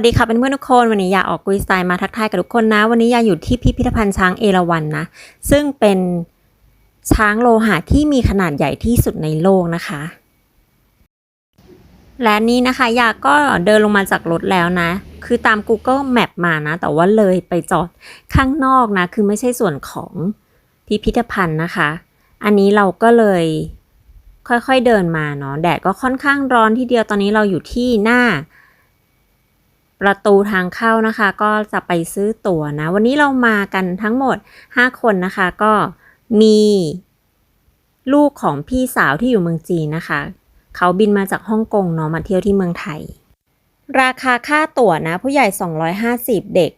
วัสดีค่ะเป็นเพื่อนทุกคนวันนี้ยาออกกุยสไตล์มาทักทายกับทุกคนนะ วันนี้ยาอยู่ที่พิพิธภัณฑ์ช้างเอราวัณนะซึ่งเป็นช้างโลหะที่มีขนาดใหญ่ที่สุดในโลกนะคะ และนี่นะคะยาก็เดินลงมาจากรถแล้วนะ คือตาม Google Map มานะ แต่ว่าเลยไปจอดข้างนอกนะ คือไม่ใช่ส่วนของพิพิธภัณฑ์นะคะ อันนี้เราก็เลยค่อยๆเดินมาเนาะแดดก็ค่อนข้างร้อนทีเดียวตอนนี้เราอยู่ที่หน้า ประตูทางเข้านะคะ ก็จะไปซื้อตั๋วนะ วันนี้เรามากันทั้งหมด 5 คนนะคะ ก็มีลูกของพี่สาวที่อยู่เมืองจีนนะคะ เขาบินมาจากฮ่องกงเนาะมาเที่ยวที่เมืองไทย ราคาค่าตั๋วนะ ผู้ใหญ่ 250 เด็ก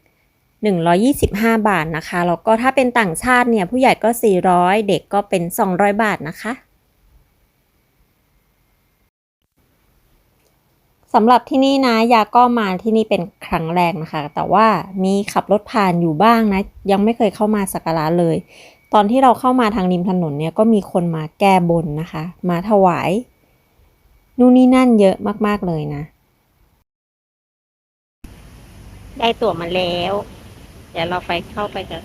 125 บาทนะคะ แล้วก็ถ้าเป็นต่างชาติเนี่ย ผู้ใหญ่ก็ 400 เด็กก็เป็น 200 บาทนะคะ สำหรับที่นี่นะยาก็มาที่นี่เป็นครั้งแรกนะคะ แต่ว่ามีขับรถผ่านอยู่บ้างนะ ยังไม่เคยเข้ามาสักการะเลย ตอนที่เราเข้ามาทางริมถนนเนี่ยก็มีคนมาแก้บนนะคะ มาถวายนู่นนี่นั่นเยอะมากๆเลยนะ ได้ตั๋วมาแล้ว เดี๋ยวเราไปเข้าไปกัน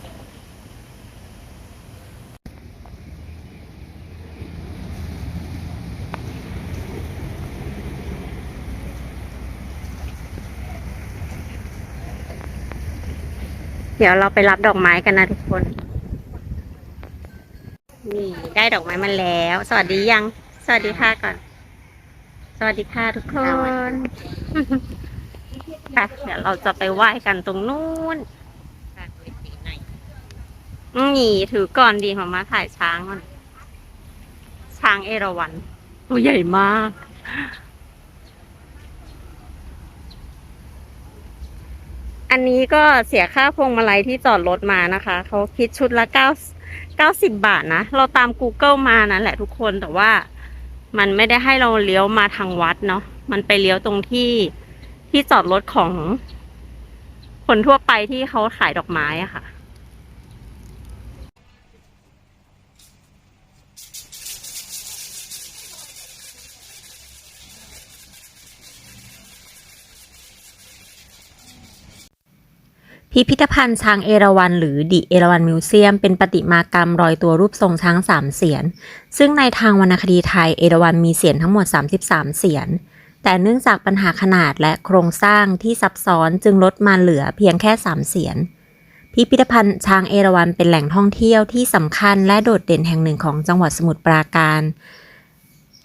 เดี๋ยวเราไปรับดอกไม้กันนะทุกคน นี่ได้ดอกไม้มาแล้ว สวัสดียัง สวัสดีค่ะก่อน สวัสดีค่ะทุกคนค่ะเดี๋ยวเราจะไปไหว้กันตรงนู้นนี่ถือก่อนดีมามาถ่ายช้างก่อนช้างเอราวัณตัวใหญ่มาก อันนี้ก็เสียค่าพวงมาลัยที่จอดรถมานะคะ เขาคิดชุดละเก้าเก้าสิบบาทนะ เราตาม Google มานั่นแหละทุกคนแต่ว่ามันไม่ได้ให้เราเลี้ยวมาทางวัดเนาะมันไปเลี้ยวตรงที่ที่จอดรถของ คนทั่วไปที่เขาขายดอกไม้อะค่ะ พิพิธภัณฑ์ช้างเอราวัณหรือดิเอราวัณมิวเซียม เป็นประติมากรรมรอยตัวรูปทรงช้างสามเสียน ซึ่งในทางวรรณคดีไทยเอราวัณมีเสียนทั้งหมด 33 เสียน แต่เนื่องจากปัญหาขนาดและโครงสร้างที่ซับซ้อนจึงลดมาเหลือเพียงแค่ 3 เสียน พิพิธภัณฑ์ช้างเอราวัณเป็นแหล่งท่องเที่ยวที่สำคัญและโดดเด่นแห่งหนึ่งของจังหวัดสมุทรปราการ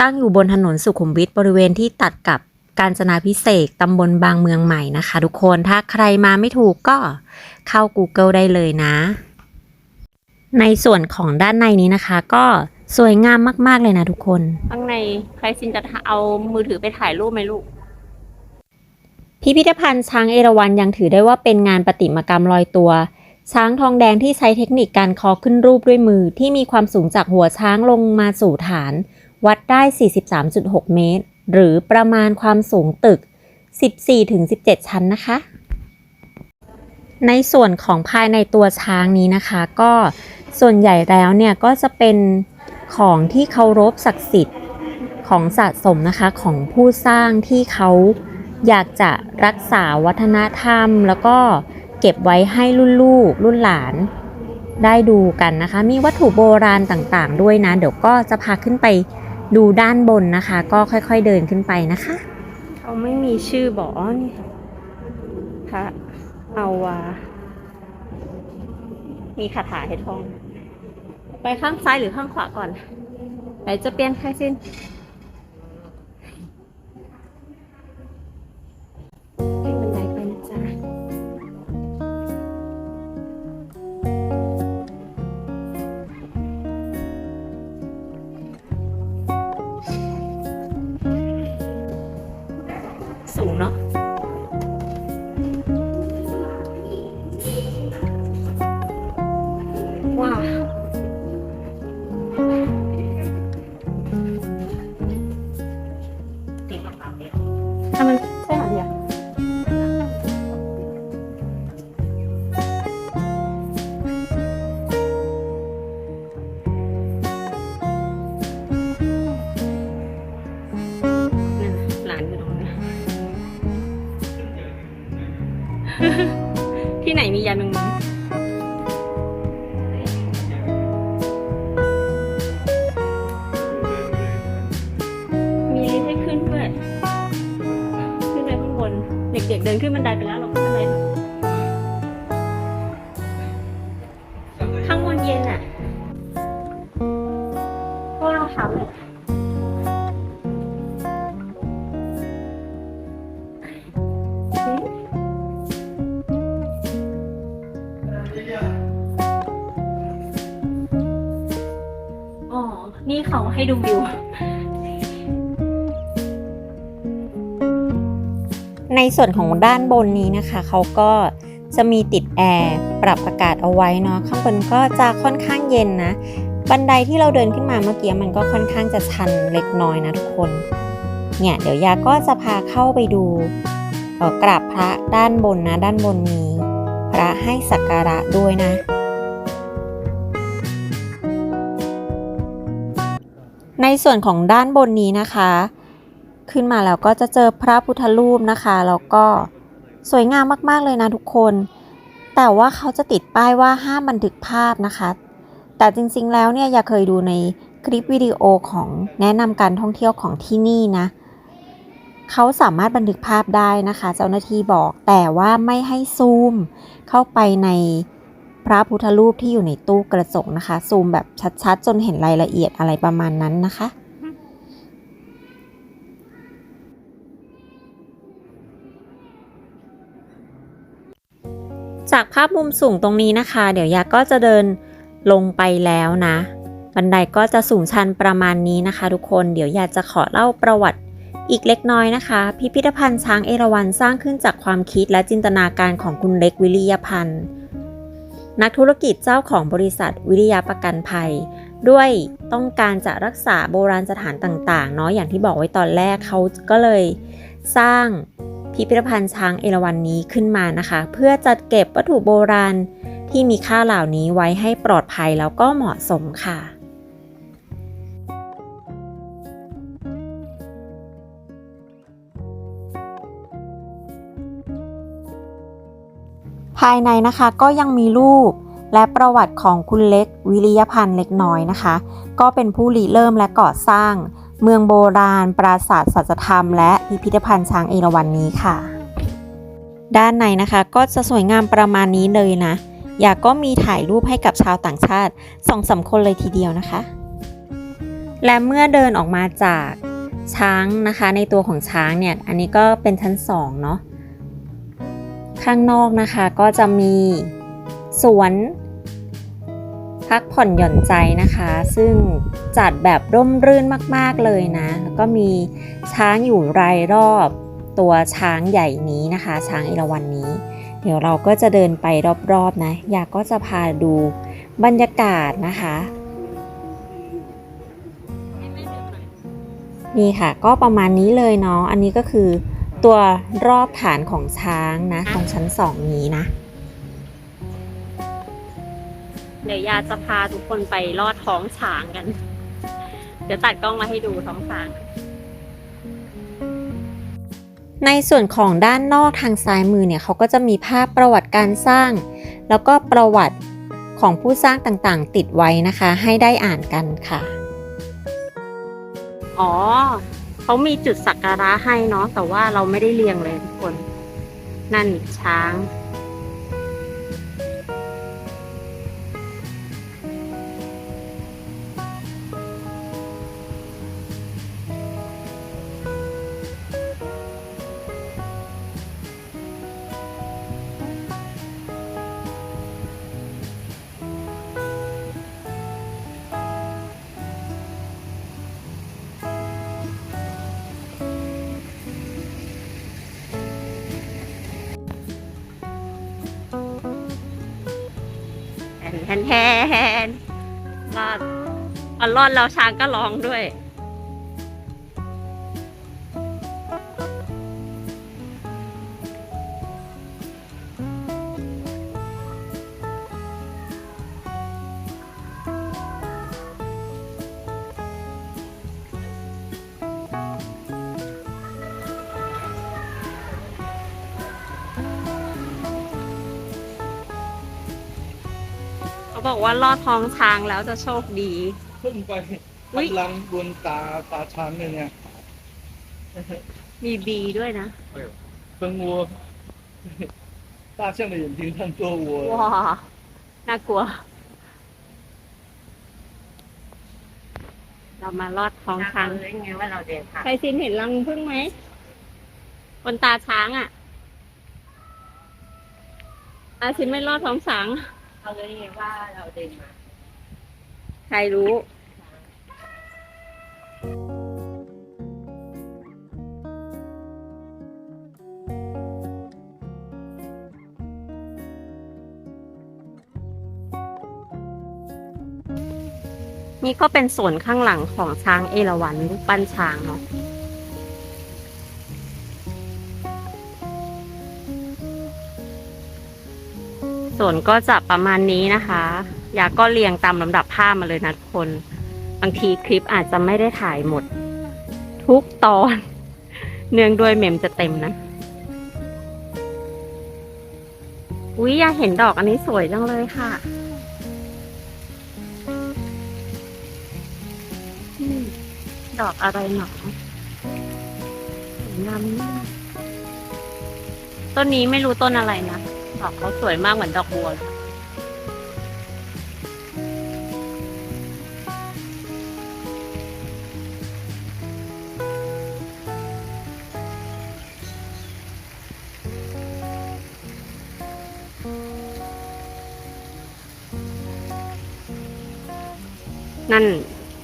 ตั้งอยู่บนถนนสุขุมวิทบริเวณที่ตัดกับ กาญจนาพิเศษกตำบลบางเมืองใหม่นะคะ ทุกคนถ้าใครมาไม่ถูกก็เข้า Google ได้เลยนะ ในส่วนของด้านในนี้นะคะ ก็สวยงามมาก ๆ เลยนะทุกคน ข้างในใครซินจะเอามือถือไปถ่ายรูปไหมลูก พิพิธภัณฑ์ช้างเอราวัณยังถือได้ว่าเป็นงานประติมากรรมลอยตัว ช้างทองแดงที่ใช้เทคนิคการเคอขึ้นรูปด้วยมือที่มีความสูงจากหัวช้างลงมาสู่ฐาน วัดได้ 43.6 เมตร หรือประมาณความสูงตึก 14-17 ชั้นนะคะ ในส่วนของภายในตัวช้างนี้นะคะ ก็ส่วนใหญ่แล้วเนี่ยก็จะเป็นของที่เคารพศักดิ์สิทธิ์ของสะสมนะคะของผู้สร้างที่เขาอยากจะรักษาวัฒนธรรม แล้วก็เก็บไว้ให้รุ่นลูกรุ่นหลานได้ดูกันนะคะ มีวัตถุโบราณต่างๆ ด้วยนะ เดี๋ยวก็จะพาขึ้นไป ดูด้านบนนะคะ ก็ค่อยๆเดินขึ้นไปนะคะ เขาไม่มีชื่อบอกนี่พระเอาวามีคาถาให้ท่อง ไปข้างซ้ายหรือข้างขวาก่อน ไหนจะเปลี่ยนใครสิ้น นี่เขาให้ดูวิว ในส่วนของด้านบนนี้นะคะ เขาก็จะมีติดแอร์ปรับอากาศเอาไว้เนาะข้างบนก็จะค่อนข้างเย็นนะ บันไดที่เราเดินขึ้นมาเมื่อกี้มันก็ค่อนข้างจะชันเล็กน้อยนะทุกคน เนี่ยเดี๋ยวยาก็จะพาเข้าไปดูออกราบพระด้านบนนะ ด้านบนมีพระให้สักการะด้วยนะ ส่วนของด้านบนนี้นะคะ ขึ้นมาแล้วก็จะเจอพระพุทธรูปนะคะแล้วก็สวยงามมากๆเลยนะทุกคน แต่ว่าเขาจะติดป้ายว่าห้ามบันทึกภาพนะคะ แต่จริงๆแล้วเนี่ยอย่าเคยดูในคลิปวิดีโอของแนะนำการท่องเที่ยวของที่นี่นะเขาสามารถบันทึกภาพได้นะคะ เจ้าหน้าที่บอกแต่ว่าไม่ให้ซูมเข้าไปใน พระพุทธรูปที่อยู่ในตู้กระจกนะคะ ซูมแบบชัดๆ จนเห็นรายละเอียดอะไรประมาณนั้นนะคะจากภาพมุมสูงตรงนี้นะคะ เดี๋ยวยาก็จะเดินลงไปแล้วนะ บันไดก็จะสูงชันประมาณนี้นะคะ ทุกคนเดี๋ยวยาจะขอเล่าประวัติอีกเล็กน้อยนะคะ พิพิธภัณฑ์ช้างเอราวัณสร้างขึ้นจากความคิดและจินตนาการของคุณเล็กวิริยพันธ์ นักธุรกิจเจ้าของบริษัทวิริยาประกันภัย ด้วยต้องการจะรักษาโบราณสถานต่าง ๆ เนาะอย่างที่บอกไว้ตอนแรกเขาก็เลยสร้างพิพิธภัณฑ์ช้างเอราวัณนี้ขึ้นมานะคะ เพื่อจัดเก็บวัตถุโบราณที่มีค่าเหล่านี้ไว้ให้ปลอดภัยแล้วก็เหมาะสมค่ะ ภายในนะคะก็ยังมีรูปและประวัติของคุณเล็กวิริยพันธ์เล็กน้อยนะคะ ก็เป็นผู้ริเริ่มและก่อสร้าง เมืองโบราณ ปราสาทสัจธรรม และพิพิธภัณฑ์ช้างเอราวัณนนี้ค่ะ ด้านในนะคะก็จะสวยงามประมาณนี้เลยนะ อยากก็มีถ่ายรูปให้กับชาวต่างชาติสองสามคนเลยทีเดียวนะคะ และเมื่อเดินออกมาจากช้างนะคะ ในตัวของช้างเนี่ยอันนี้ก็เป็นชั้นสองเนาะ ข้างนอกนะคะก็จะมีสวนพักผ่อนหย่อนใจนะคะ ซึ่งจัดแบบร่มรื่นมากๆเลยนะ แล้วก็มีช้างอยู่รายรอบตัวช้างใหญ่นี้นะคะ ช้างเอราวันนี้ เดี๋ยวเราก็จะเดินไปรอบๆนะ อยากก็จะพาดูบรรยากาศนะคะ นี่ค่ะก็ประมาณนี้เลยเนาะ อันนี้ก็คือ ตัวรอบฐานของช้างนะตรงชั้นสองนี้นะ เดี๋ยวยาจะพาทุกคนไปลอดท้องช้างกัน เดี๋ยวตัดกล้องมาให้ดูท้องช้าง ในส่วนของด้านนอกทางซ้ายมือเนี่ยเขาก็จะมีภาพประวัติการสร้าง แล้วก็ประวัติของผู้สร้างต่างๆ ติดไว้นะคะ ให้ได้อ่านกันค่ะ อ๋อ เขามีจุดสักการะให้เนาะแต่ว่าเราไม่ได้เรียงเลยทุกคน นั่นช้าง แทนแทนแทนรอดอ่อนรอนเราช้างก็ร้องด้วยาบอกว่าลอดท้องช้างแล้วจะโชคดี ขึ้นไปพลังบนตาตาช้างเลยเนี่ยมีบีด้วยนะเป็นวัวตาเช่อมเห็นถึงทั้งตัววัวว้าน่ากลัว เรามาลอดท้องช้างใครซินเห็นรังพึ่งไหมบนตาช้างอะอาซินไม่รอดท้องช้าง เขารู้ไงว่าเราเดินมา ใครรู้นี่ก็เป็นส่วนข้างหลังของช้างเอราวัณรูปปั้นช้างเนาะ ส่วนก็จะประมาณนี้นะคะยาก็เรียงตามลำดับภาพมาเลยนะทุกคน บางทีคลิปอาจจะไม่ได้ถ่ายหมด ทุกตอน เนื่องด้วยเมมจะเต็มนะอุ๊ยยาเห็นดอกอันนี้สวยจังเลยค่ะดอกอะไรหนอสวยงามมากต้นนี้ไม่รู้ต้นอะไรนะ ดอกเขาสวยมากเหมือนดอกบัวนั่น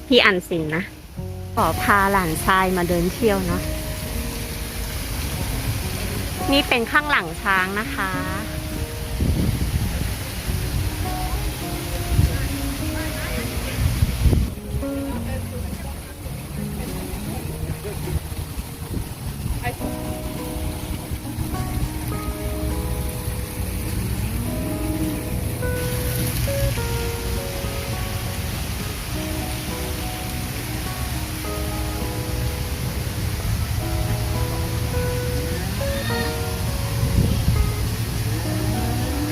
พี่อันสินนะ ขอพาหลานชายมาเดินเที่ยวเนาะนี่เป็นข้างหลังช้างนะคะ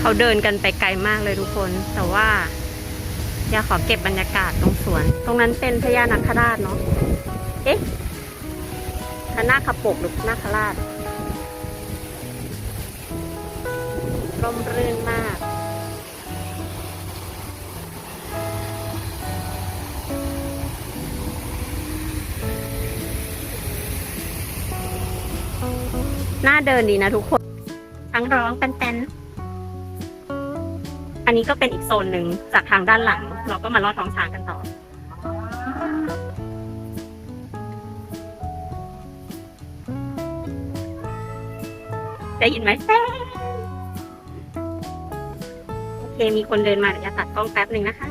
เขาเดินกันไปไกลมากเลยทุกคน แต่ว่าอยากขอเก็บบรรยากาศตรงสวน ตรงนั้นเป็นพญานาคราชเนาะ เอ๊ะพระนาคปกหรือนาคราชร่มรื่นมาก น่าเดินดีนะทุกคนทั้งร้องเป็นนๆ อันนี้ก็เป็นอีกโซนหนึ่งจากทางด้านหลัง เราก็มาลอดท้องช้างกันต่อ ได้ยินไหมแซ่โอเค มีคนเดินมาเดี๋ยวจะตัดกล้องแป๊บหนึ่งนะคะ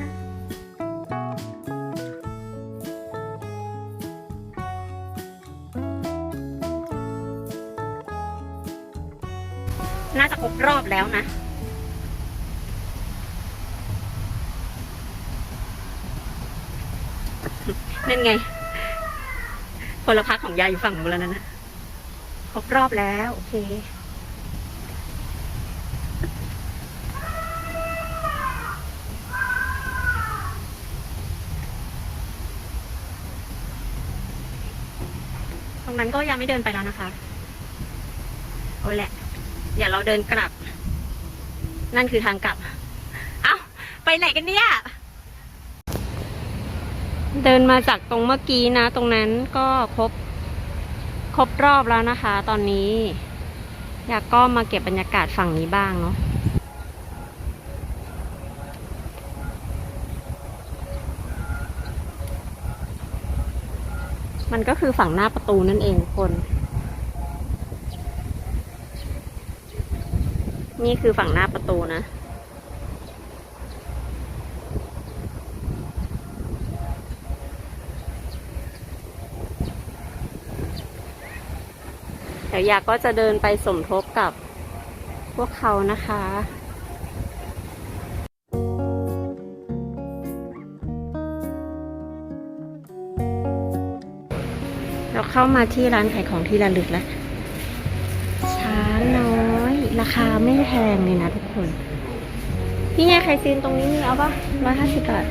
น่าจะครบรอบแล้วนะ นั่นไงพลพักของยายอยู่ฝั่งนู้นแล้วนะนะครบรอบแล้ว โอเค ตรงนั้นก็ยังไม่เดินไปแล้วนะคะ โอ้แหละเดี๋ยวเราเดินกลับ นั่นคือทางกลับ เอ้า ไปไหนกันเนี่ย เดินมาจากตรงเมื่อกี้นะ ตรงนั้นก็ครบ ครบรอบแล้วนะคะ ตอนนี้ อยากก็มาเก็บบรรยากาศฝั่งนี้บ้างเนาะมันก็คือฝั่งหน้าประตูนั่นเองคน นี่คือฝั่งหน้าประตูนะ เดี๋ยวยาก็จะเดินไปสมทบกับพวกเขานะคะเราเข้ามาที่ร้านขายของที่ระลึกแล้วช้าน้อย ราคาไม่แพงเลยนะทุกคน นี่ไงไข่ซีนตรงนี้มีเอาปะร้อยห้าสิบบาท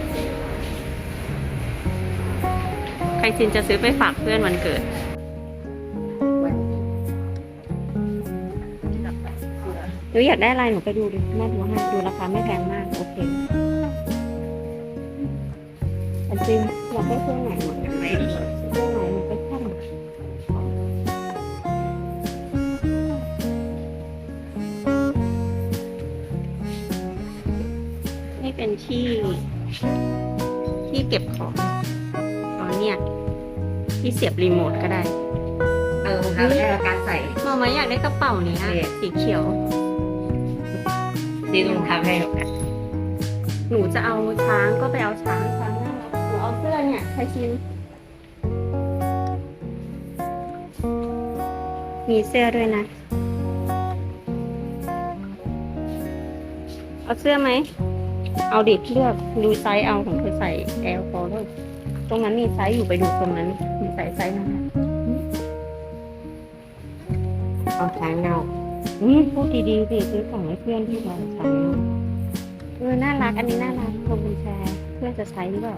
ไข่ซีนจะซื้อไปฝากเพื่อนวันเกิด หนูอยากได้อะไรหนูไปดูดิแม่ดูให้ดูราคาไม่แพงมากโอเคอันจริงอยากได้เครื่องไหนเครื่อไหนหนูไปช่างนี่เป็นที่ที่เก็บของอ๋อเนี่ยที่เสียบรีโมทก็ได้ เออครับแล้วการใส่มอมาอยากได้กระเป๋านี้สีเขียว ที่ลุงทำให้เรากันหนูจะเอาช้างก็ไปเอาช้างช้างน่ารักหนูเอาเสื้อเนี่ยไทชินมีเสื้อด้วยนะ เอาเสื้อไหม เอาเดิเลือกดูไซส์เอาของเธอใส่แอลพอแล้วตรงนั้นมีไซส์อยู่ไปดูตรงนั้น มีใส่ไซส์นั้นนะเอาช้างเงา อืมพูดดีๆสิซื้อของให้เพื่อนที่เราใช้เออน่ารัก อันนี้น่ารักลงเป็นแชร์เพื่อนจะใช้หรือเปล่า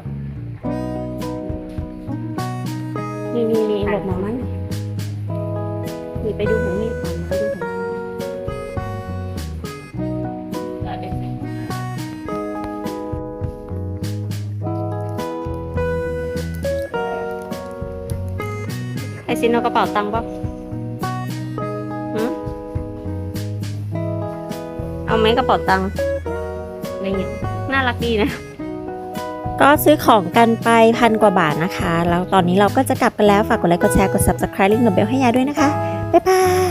นี่นี่นี่หลบมามั้งนี่ไปดูของนี่ก่อนไปดูของนี่เราได้ใส่ไอซินเอากระเป๋าตังค์ปะ เอาไหมกระเป๋าตังค์ไม่เห็นน่ารักดีนะ ก็ซื้อของกันไปพันกว่าบาทนะคะ แล้วตอนนี้เราก็จะกลับกันแล้ว ฝากกดไลค์กดแชร์กด subscribe ลิงก์หนเบลให้ยายด้วยนะคะ บ๊ายบาย